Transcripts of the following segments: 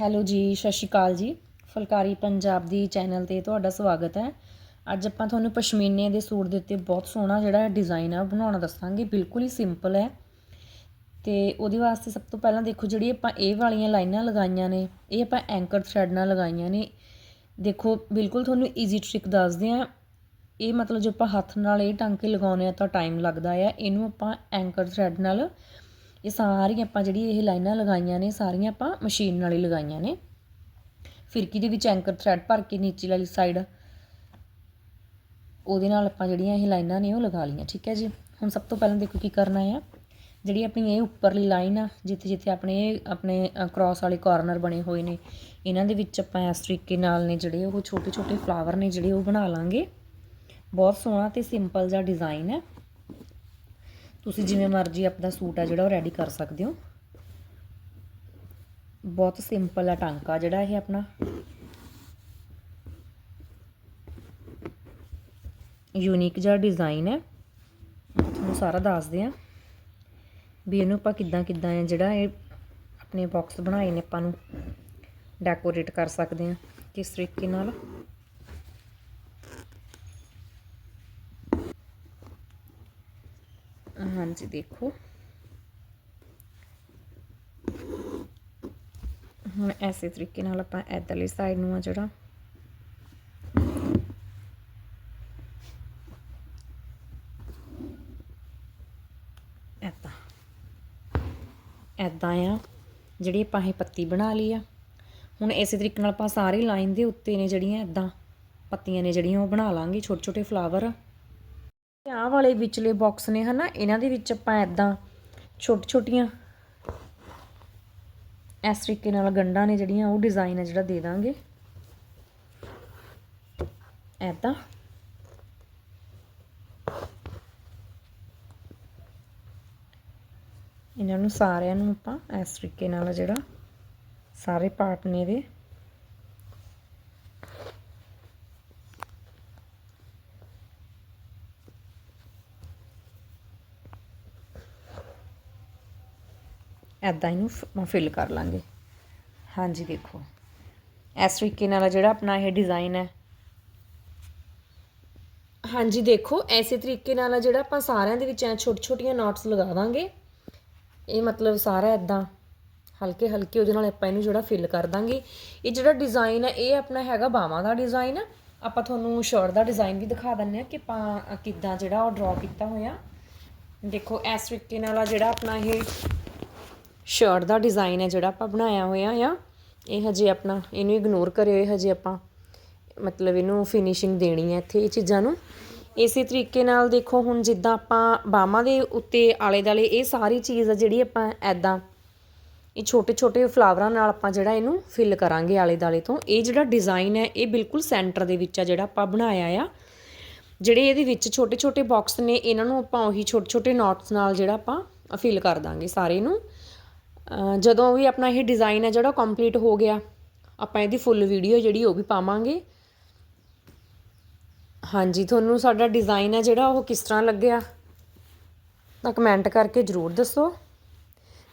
Hello ਜੀ, ਸਤਿ ਸ਼੍ਰੀ ਅਕਾਲ ਜੀ। ਫੁਲਕਾਰੀ ਪੰਜਾਬ ਦੀ ਚੈਨਲ ਤੇ ਤੁਹਾਡਾ ਸਵਾਗਤ ਹੈ। ਅੱਜ ਆਪਾਂ ਤੁਹਾਨੂੰ ਪਸ਼ਮੀਨੇ ਦੇ ਸੂਟ ਦੇ ਉੱਤੇ ਬਹੁਤ ਸੋਹਣਾ ਜਿਹੜਾ ਡਿਜ਼ਾਈਨ ਆ ਬਣਾਉਣਾ ਦੱਸਾਂਗੇ। ਬਿਲਕੁਲ ਹੀ ਸਿੰਪਲ ਹੈ। ਤੇ ਉਹਦੇ ਵਾਸਤੇ ਸਭ ਤੋਂ ਪਹਿਲਾਂ ਦੇਖੋ ਜਿਹੜੀ ਆਪਾਂ ਇਹ ਵਾਲੀਆਂ ਲਾਈਨਾਂ ਲਗਾਈਆਂ ਨੇ, ਇਹ ਆਪਾਂ ਐਂਕਰ ਥ੍ਰੈਡ ਨਾਲ ਲਗਾਈਆਂ ਨੇ। ਦੇਖੋ, ਬਿਲਕੁਲ ਤੁਹਾਨੂੰ ਈਜ਼ੀ ਟ੍ਰਿਕ ਦੱਸਦੇ ਆ ਇਹ ਮਤਲਬ ਜੇ ਆਪਾਂ ਹੱਥ ਨਾਲ ਇਹ ਟਾਂਕੇ ਲਗਾਉਨੇ ਆ ਤਾਂ ਟਾਈਮ ਲੱਗਦਾ ਆ। ਇਹਨੂੰ ਆਪਾਂ ਐਂਕਰ ਥ੍ਰੈਡ ਨਾਲ ਇਹ ਸਾਰੀਆਂ ਆਪਾਂ ਜਿਹੜੀ ਇਹ ਲਾਈਨਾਂ ਲਗਾਈਆਂ ਨੇ, ਸਾਰੀਆਂ ਆਪਾਂ ਮਸ਼ੀਨ ਨਾਲ ਹੀ ਲਗਾਈਆਂ ਨੇ। ਫਿਰਕੀ ਦੇ ਵਿੱਚ ਐਂਕਰ ਥ੍ਰੈਡ ਭਰ ਕੇ ਨੀਚੇ ਵਾਲੀ ਸਾਈਡ ਉਹਦੇ ਨਾਲ ਆਪਾਂ ਜਿਹੜੀਆਂ ਇਹ ਲਾਈਨਾਂ ਨੇ ਉਹ ਲਗਾ ਲਈਆਂ, ਠੀਕ ਹੈ ਜੀ? ਹੁਣ ਸਭ ਤੋਂ ਪਹਿਲਾਂ ਦੇਖੋ ਕੀ ਕਰਨਾ ਆ। ਜਿਹੜੀ ਆਪਣੀ ਇਹ ਉੱਪਰਲੀ ਲਾਈਨ ਆ, ਜਿੱਥੇ ਜਿੱਥੇ ਆਪਣੇ ਇਹ ਆਪਣੇ ਕ੍ਰਾਸ ਵਾਲੇ ਕਾਰਨਰ ਬਣੇ ਹੋਏ ਨੇ, ਇਹਨਾਂ ਦੇ ਵਿੱਚ ਆਪਾਂ ਇਸ ਤਰੀਕੇ ਨਾਲ ਨੇ ਜਿਹੜੇ ਉਹ ਛੋਟੇ ਛੋਟੇ ਫਲਾਵਰ ਨੇ ਜਿਹੜੇ ਉਹ ਬਣਾ ਲਾਂਗੇ। ਬਹੁਤ ਸੋਹਣਾ ਤੇ ਸਿੰਪਲ ਜਿਹਾ ਡਿਜ਼ਾਈਨ ਹੈ। ਤੁਸੀਂ ਜਿਵੇਂ ਮਰਜ਼ੀ ਆਪਣਾ ਸੂਟ ਆ ਜਿਹੜਾ ਉਹ ਰੈਡੀ ਕਰ ਸਕਦੇ ਹੋ। ਬਹੁਤ ਸਿੰਪਲ ਆ ਟਾਂਕਾ ਜਿਹੜਾ ਇਹ ਆਪਣਾ। ਯੂਨੀਕ ਜਿਹਾ ਡਿਜ਼ਾਈਨ ਹੈ। ਤੁਹਾਨੂੰ ਸਾਰਾ ਦੱਸਦੇ ਆ ਵੀ ਇਹਨੂੰ ਆਪਾਂ ਕਿੱਦਾਂ ਕਿੱਦਾਂ ਹੈ ਜਿਹੜਾ ਇਹ ਆਪਣੇ ਬਾਕਸ ਬਣਾਏ ਨੇ ਆਪਾਂ ਨੂੰ। ਡੈਕੋਰੇਟ ਕਰ ਸਕਦੇ ਆ ਕਿਸ ਤਰੀਕੇ ਨਾਲ। ਹਾਂਜੀ, ਦੇਖੋ। ਹੁਣ ਐਸੇ ਤਰੀਕੇ ਨਾਲ ਆਪਾਂ ਇਧਰਲੀ ਸਾਈਡ ਨੂੰ ਆ ਜਿਹੜਾ। ਐਦਾਂ ਐਦਾਂ ਆ, ਜਿਹੜੀ ਆਪਾਂ ਇਹ ਪੱਤੀ ਬਣਾ ਲਈ ਆ। ਹੁਣ ਇਸੇ ਤਰੀਕੇ ਨਾਲ ਆਪਾਂ ਸਾਰੀ ਲਾਈਨ ਦੇ ਉੱਤੇ ਨੇ ਜਿਹੜੀਆਂ ਐਦਾਂ ਪੱਤੀਆਂ ਨੇ ਜਿਹੜੀਆਂ ਉਹ ਬਣਾ ਲਾਂਗੇ ਛੋਟੇ ਛੋਟੇ ਫਲਾਵਰ ਆਹ ਵਾਲੇ ਵਿਚਲੇ ਬਾਕਸ ਨੇ ਹਨਾ, ਇਹਨਾਂ ਦੇ ਵਿੱਚ ਆਪਾਂ ਐਦਾਂ ਛੋਟੀ ਛੋਟੀਆਂ ਇਸ ਤਰੀਕੇ ਨਾਲ ਗੰਢਾਂ ਨੇ ਜਿਹੜੀਆਂ, ਉਹ ਡਿਜ਼ਾਈਨ ਹੈ ਜਿਹੜਾ ਦੇ ਦਾਂਗੇ। ਐਦਾਂ ਇਹਨਾਂ ਨੂੰ ਸਾਰਿਆਂ ਨੂੰ ਆਪਾਂ ਇਸ ਤਰੀਕੇ ਨਾਲ ਜਿਹੜਾ ਸਾਰੇ ਪਾਰਟ ਨੇ ਇਹਦੇ ਐਦਾਂ ਇਹਨੂੰ ਫਿਲ ਕਰ ਲਾਂਗੇ। ਹਾਂਜੀ ਦੇਖੋ। ਇਸ ਤਰੀਕੇ ਨਾਲ ਜਿਹੜਾ ਆਪਣਾ ਇਹ ਡਿਜ਼ਾਈਨ ਹੈ। ਹਾਂਜੀ ਦੇਖੋ ਐਸੇ ਤਰੀਕੇ ਨਾਲ ਜਿਹੜਾ ਆਪਾਂ ਸਾਰਿਆਂ ਦੇ ਵਿੱਚ ਐ ਛੋਟੀ ਛੋਟੀਆਂ ਨੋਟਸ ਲਗਾ ਦਾਂਗੇ। ਇਹ ਮਤਲਬ ਸਾਰਾ ਐਦਾਂ ਹਲਕੇ ਹਲਕੇ ਉਹਦੇ ਨਾਲ ਆਪਾਂ ਇਹਨੂੰ ਜਿਹੜਾ ਫਿਲ ਕਰ ਦਾਂਗੇ। ਇਹ ਜਿਹੜਾ ਡਿਜ਼ਾਈਨ ਹੈ ਇਹ ਆਪਣਾ ਹੈਗਾ ਬਾਹਾਂ ਦਾ ਡਿਜ਼ਾਈਨ ਆਪਾਂ ਤੁਹਾਨੂੰ ਸ਼ਰਟ ਦਾ ਡਿਜ਼ਾਈਨ ਵੀ ਦਿਖਾ ਦਿੰਨੇ ਆ ਕਿ ਆਪਾਂ ਕਿੱਦਾਂ ਜਿਹੜਾ ਉਹ ਡਰਾ ਕੀਤਾ ਹੋਇਆ। ਦੇਖੋ ਇਸ ਤਰੀਕੇ ਨਾਲ ਆ ਜਿਹੜਾ ਆਪਣਾ ਇਹ ਸ਼ਰਟ ਦਾ ਡਿਜ਼ਾਈਨ ਹੈ ਜਿਹੜਾ ਆਪਾਂ ਬਣਾਇਆ ਹੋਇਆ ਆ। ਇਹ ਹਜੇ ਆਪਣਾ, ਇਹਨੂੰ ਇਗਨੋਰ ਕਰਿਓ, ਇਹ ਹਜੇ ਆਪਾਂ ਮਤਲਬ ਇਹਨੂੰ ਫਿਨਿਸ਼ਿੰਗ ਦੇਣੀ ਹੈ ਇੱਥੇ ਇਹ ਚੀਜ਼ਾਂ ਨੂੰ। ਇਸੇ ਤਰੀਕੇ ਨਾਲ ਦੇਖੋ ਹੁਣ ਜਿੱਦਾਂ ਆਪਾਂ ਬਾਹਾਂ ਦੇ ਉੱਤੇ ਆਲੇ ਦਾਲੇ ਇਹ ਸਾਰੀ ਚੀਜ਼ ਆ ਜਿਹੜੀ ਆਪਾਂ ਐਦਾਂ ਇਹ ਛੋਟੇ ਛੋਟੇ ਫਲਾਵਰਾਂ ਨਾਲ ਆਪਾਂ ਜਿਹੜਾ ਇਹਨੂੰ ਫਿਲ ਕਰਾਂਗੇ ਆਲੇ ਦਾਲੇ ਤੋਂ। ਇਹ ਜਿਹੜਾ ਡਿਜ਼ਾਈਨ ਹੈ, ਇਹ ਬਿਲਕੁਲ ਸੈਂਟਰ ਦੇ ਵਿੱਚ ਆ ਜਿਹੜਾ ਆਪਾਂ ਬਣਾਇਆ ਆ। ਜਿਹੜੇ ਇਹਦੇ ਵਿੱਚ ਛੋਟੇ ਛੋਟੇ ਬਾਕਸ ਨੇ, ਇਹਨਾਂ ਨੂੰ ਆਪਾਂ ਉਹੀ ਛੋਟੇ ਛੋਟੇ ਨੋਟਸ ਨਾਲ ਜਿਹੜਾ ਆਪਾਂ ਫਿਲ ਕਰ ਦਾਂਗੇ ਸਾਰੇ ਨੂੰ। ਜਦੋਂ ਵੀ ਆਪਣਾ ਇਹ ਡਿਜ਼ਾਈਨ ਹੈ ਜਿਹੜਾ ਕੰਪਲੀਟ ਹੋ ਗਿਆ, ਆਪਾਂ ਇਹਦੀ ਫੁੱਲ ਵੀਡੀਓ ਜਿਹੜੀ ਉਹ ਵੀ ਪਾਵਾਂਗੇ। ਹਾਂਜੀ, ਤੁਹਾਨੂੰ ਸਾਡਾ ਡਿਜ਼ਾਈਨ ਹੈ ਜਿਹੜਾ ਉਹ ਕਿਸ ਤਰ੍ਹਾਂ ਲੱਗਿਆ, ਤਾਂ ਕਮੈਂਟ ਕਰਕੇ ਜ਼ਰੂਰ ਦੱਸੋ।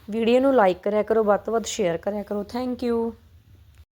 ਵੀਡੀਓ ਨੂੰ ਲਾਈਕ ਕਰਿਆ ਕਰੋ, ਵੱਧ ਤੋਂ ਵੱਧ ਸ਼ੇਅਰ ਕਰਿਆ ਕਰੋ। Thank you